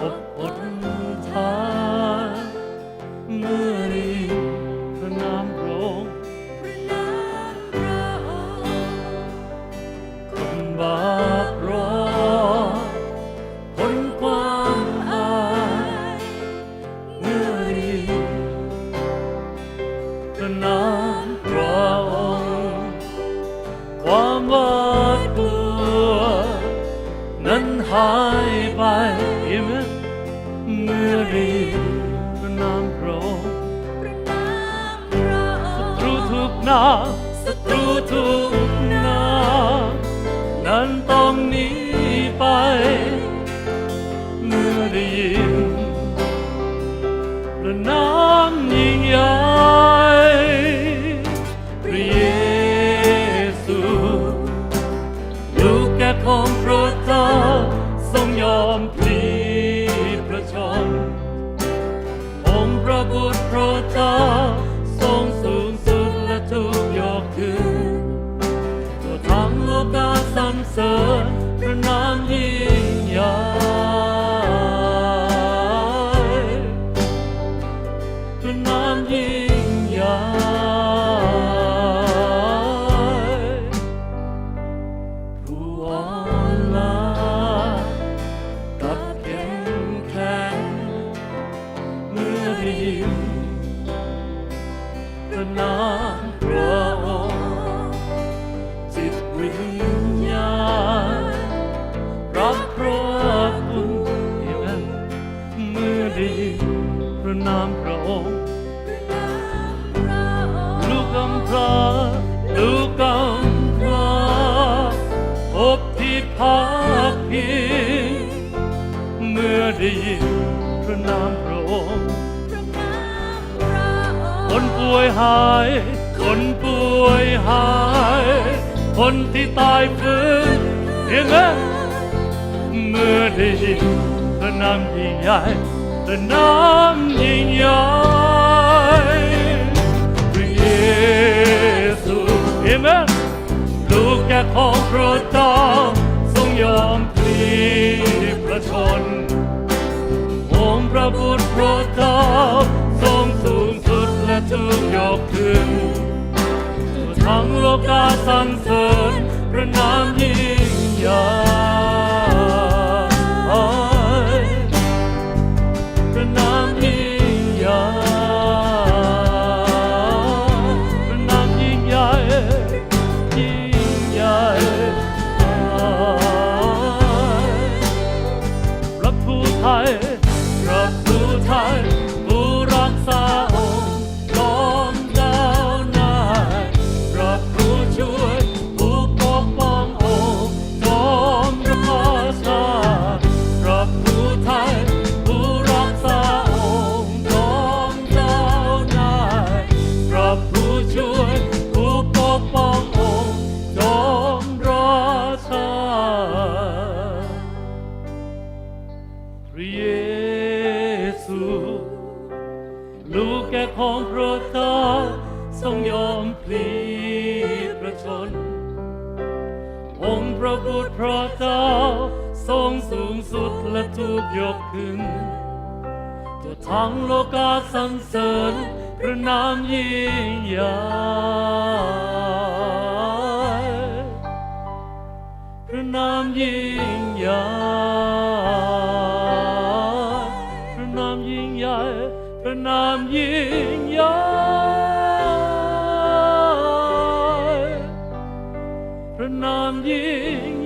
กับหนทานเมื่อรีพระนามพระองค์คนบาปรอคนความอายเมื่อรีพระนามพระองค์ความหวาดกลัวนั้นหาย เมื่อได้ยินพระนามพระองค์ศัตรูทุกหนาศัตรูทุกหนานั้นต้องหนีไป เมื่อได้ยินพระนามยิ่งใหญ่พระเยซูลูกแก่ของพระเจ้าทรงยอมพลีพระชน รพระเจ้าทรงสูงสุดและถูกยกขึ้นตัวทั้งโลกาสรรเสริญพระนามยิ่งใหญ่พระนามยิ่งใหญ่ พระนามพระองค์จิตวิญญาณรับพระคุณอย่างนั้นเมื่อได้ยินพระนามพระองค์ลูกกำพร้าลูกกำพร้าพบที่พักพิงเมื่อได้ยินพระนามพระองค์ ป่วยหาย คนป่วยหาย คนที่ตายฟื้นเห็นไหมเมื่อได้ยินพระนามยิ่งใหญ่พระนามยิ่งใหญ่พระเยซูเห็นไหมลูกแก่ของพระเจ้าทรงยอมพลีพระชน ดและถูกยกขึ้นทั่วทั้งโลกาสรรเสริญพระนามยิ่ง ระเยซูลูกแก่ของพระเจ้าทรงยอมพลีพระชน องค์พระบุตรพระเจ้าทรงสูงสุดและถูกยกขึ้นตัวทั้งโลกาสรรเสริญพระนามยิ่งใหญ่พระนามยิ่งใหญ่ พระนามยิ่งใหญ่พระนามยิ่ง